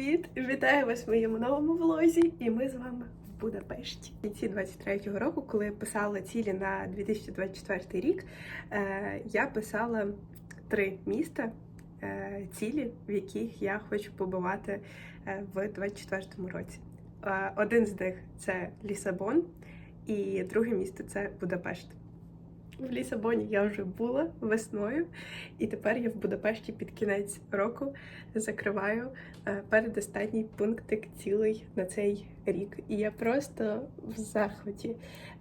Привіт! Вітаю вас в моєму новому влозі, і ми з вами в Будапешті. В кінці 23-го року, коли я писала цілі на 2024 рік, е, я писала три міста, е, цілі, в яких я хочу побувати е, в 24-му році. Один з них це Лісабон, і друге місто це Будапешт. В Лісабоні я вже була весною, і тепер я в Будапешті під кінець року закриваю е, передостанній пунктик цілий на цей рік. І я просто в захваті.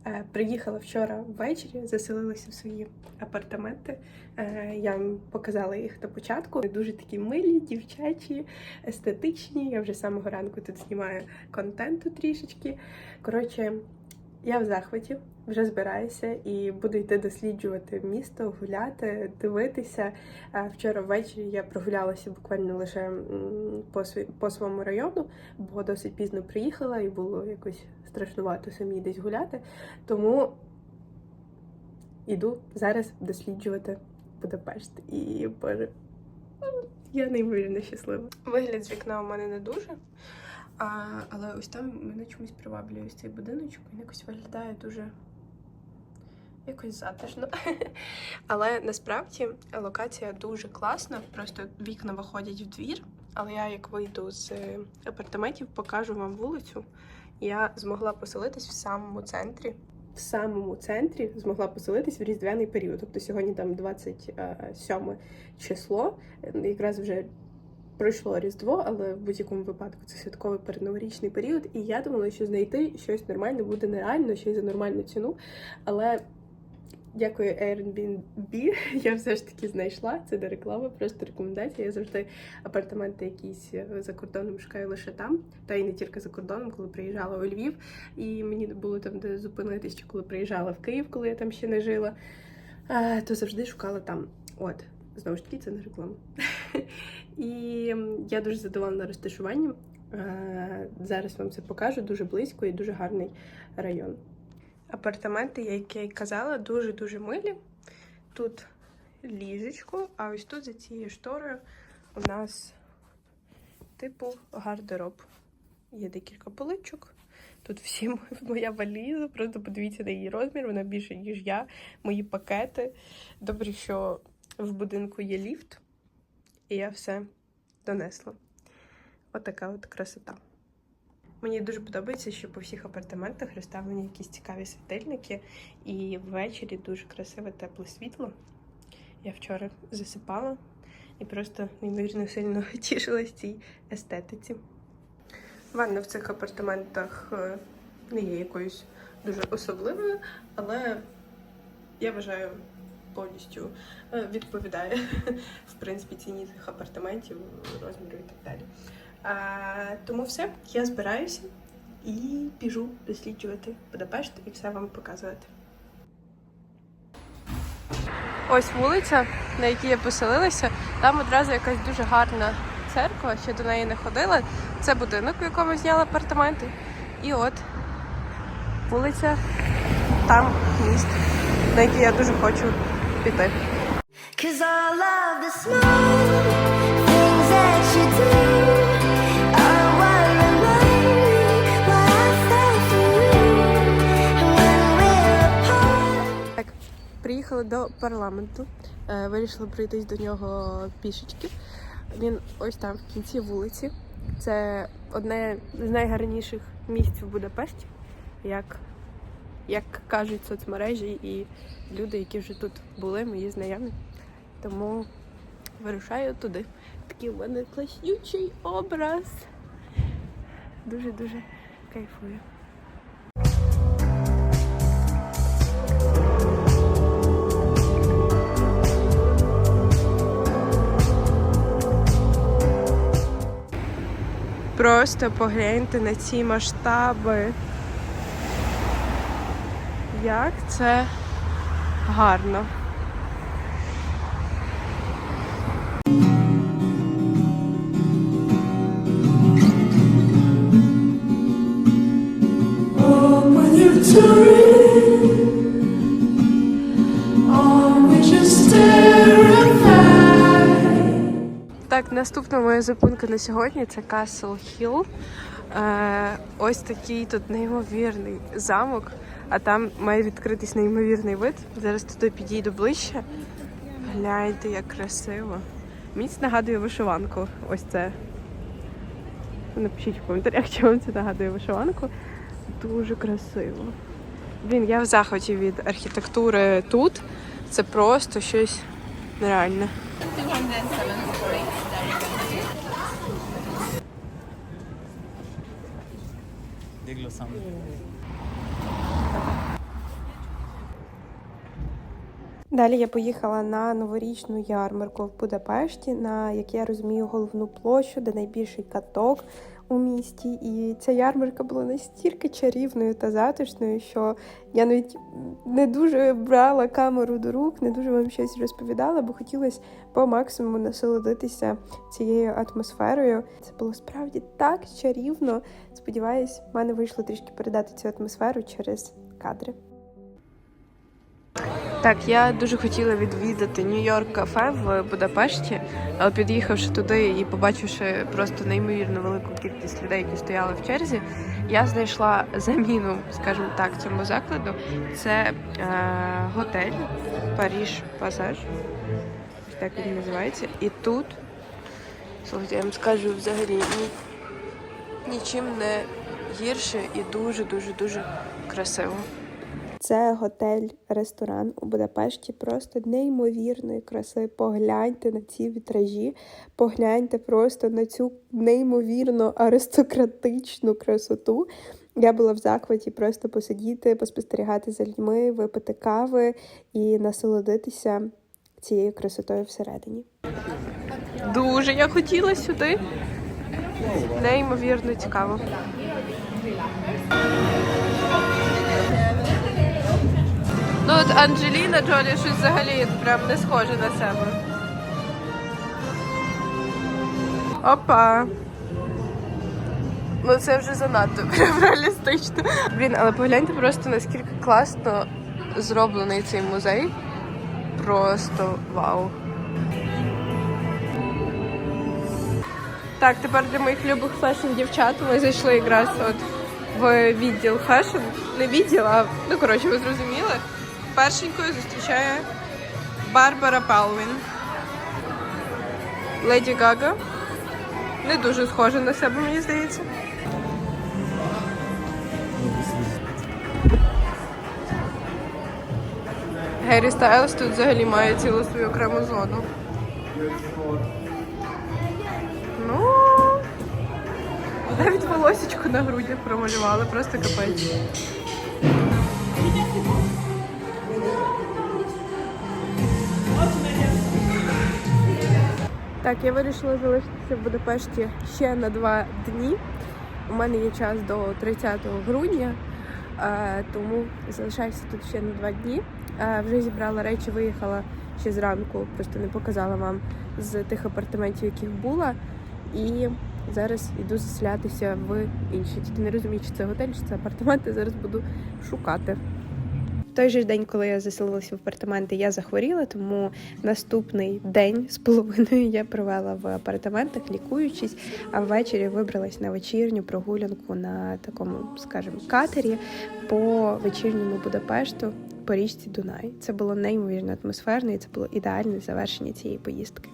Е, Приїхала вчора ввечері, заселилася в свої апартаменти. Е, Я вам показала їх на початку. Дуже такі милі, дівчачі, естетичні. Я вже самого ранку тут знімаю контенту трішечки. Коротше, я в захваті, вже збираюся і буду йти досліджувати місто, гуляти, дивитися. Е, Вчора ввечері я прогулялася буквально лише по, по своєму району, бо досить пізно приїхала і було якось страшнувато самі десь гуляти. Тому іду зараз досліджувати Будапешт. І боже, я неймовірно щаслива. Вигляд з вікна у мене не дуже. А, але ось там мене чомусь приваблює ось цей будиночок. Він якось виглядає дуже якось затишно. Але насправді локація дуже класна. Просто вікна виходять в двір. Але я, як вийду з апартаментів, покажу вам вулицю. Я змогла поселитись в самому центрі. В самому центрі змогла поселитись в різдвяний період. Тобто сьогодні там 27 число, якраз вже пройшло Різдво, але в будь-якому випадку це святковий передноворічний період. І я думала, що знайти щось нормальне буде нереально, й за нормальну ціну. Але дякую Airbnb, я все ж таки знайшла. Це не реклама, просто рекомендація. Я завжди апартаменти якісь е, за кордоном шукаю лише там, та й не тільки за кордоном, коли приїжджала у Львів. І мені було там де зупинитись, коли приїжджала в Київ, коли я там ще не жила, е, то завжди шукала там. От. Знову ж таки, це не реклама. І я дуже задоволена розташуванням. Е, Зараз вам це покажу дуже близько і дуже гарний район. Апартаменти, як я й казала, дуже-дуже милі. Тут ліжечко, а ось тут за цією шторою у нас типу гардероб. Є декілька поличок. Тут всім моя валіза. Просто подивіться на її розмір, вона більше, ніж я. Мої пакети. Добре, що в будинку є ліфт, і я все донесла. Отака от красота. Мені дуже подобається, що по всіх апартаментах розставлені якісь цікаві світильники, і ввечері дуже красиве тепле світло. Я вчора засипала і просто неймовірно сильно тішилась цій естетиці. Ванна в цих апартаментах е, не є якоюсь дуже особливою, але я вважаю повністю е, відповідає в принципі ціні цих апартаментів, розміру і так далі. А, тому все, я збираюся і біжу досліджувати Будапешт і все вам показувати. Ось вулиця, на якій я поселилася. Там одразу якась дуже гарна церква, ще до неї не ходила. Це будинок, в якому зняла апартаменти. І от вулиця, там міст, на який я дуже хочу піти. Так, приїхали до парламенту. Е, Вирішили пройтись до нього пішечки. Він ось там в кінці вулиці. Це одне з найгарніших місць в Будапешті, як, як кажуть соцмережі і люди, які вже тут були, мої знайомі. Тому вирушаю туди. Такий у мене класнючий образ. Дуже-дуже кайфую. Просто погляньте на ці масштаби. Як це гарно. Так, наступна моя зупинка на сьогодні це Castle Hill. Е, ось такий тут неймовірний замок, а там має відкритись неймовірний вид. Зараз туди підійду ближче. Гляньте, як красиво. Мені це нагадує вишиванку. Ось це. Напишіть в коментарях, чи вам це нагадує вишиванку. Дуже красиво. Блін, я в захваті від архітектури тут. Це просто щось нереальне. Dilo sam. Далі я поїхала на новорічну ярмарку в Будапешті, на, як я розумію, головну площу, де найбільший каток у місті. І ця ярмарка була настільки чарівною та затишною, що я навіть не дуже брала камеру до рук, не дуже вам щось розповідала, бо хотілося по максимуму насолодитися цією атмосферою. Це було справді так чарівно. Сподіваюсь, в мене вийшло трішки передати цю атмосферу через кадри. Так, я дуже хотіла відвідати Нью-Йорк кафе в Будапешті, але під'їхавши туди і побачивши просто неймовірно велику кількість людей, які стояли в черзі, я знайшла заміну, скажімо так, цьому закладу. Це е, готель Паріж Пасаж. Так він називається. І тут, слухайте, я вам скажу взагалі ні, нічим не гірше і дуже дуже дуже красиво. Це готель-ресторан у Будапешті, просто неймовірної краси. Погляньте на ці вітражі, погляньте просто на цю неймовірно аристократичну красоту. Я була в захваті просто посидіти, поспостерігати за людьми, випити кави і насолодитися цією красотою всередині. Дуже я хотіла сюди. Неймовірно цікаво. От Анджеліна Джолі щось взагалі прям не схоже на себе. Опа. Ну це вже занадто прям реалістично. Блін, але погляньте просто наскільки класно зроблений цей музей. Просто вау. Так, тепер для моїх любих фешн дівчат ми зайшли якраз от в відділ фешн. Не відділ, а ну коротше, ви зрозуміли. Першенькою зустрічає Барбара Палвін. Леді Гага. Не дуже схожа на себе, мені здається. Геррі Стайлз тут взагалі має цілу свою окрему зону. Ну, навіть волосечко на грудях промалювали, просто капець. Так, я вирішила залишитися в Будапешті ще на два дні. У мене є час до 30 грудня, е, тому залишаюся тут ще на два дні. Е, Вже зібрала речі, виїхала ще зранку, просто не показала вам з тих апартаментів, яких була. І зараз йду заселятися в інші. Тільки не розумію, чи це готель, чи це апартаменти. Зараз буду шукати. Той же день, коли я заселилася в апартаменти, я захворіла, тому наступний день з половиною я провела в апартаментах, лікуючись, а ввечері вибралась на вечірню прогулянку на такому, скажімо, катері по вечірньому Будапешту по річці Дунай. Це було неймовірно атмосферно, і це було ідеальне завершення цієї поїздки.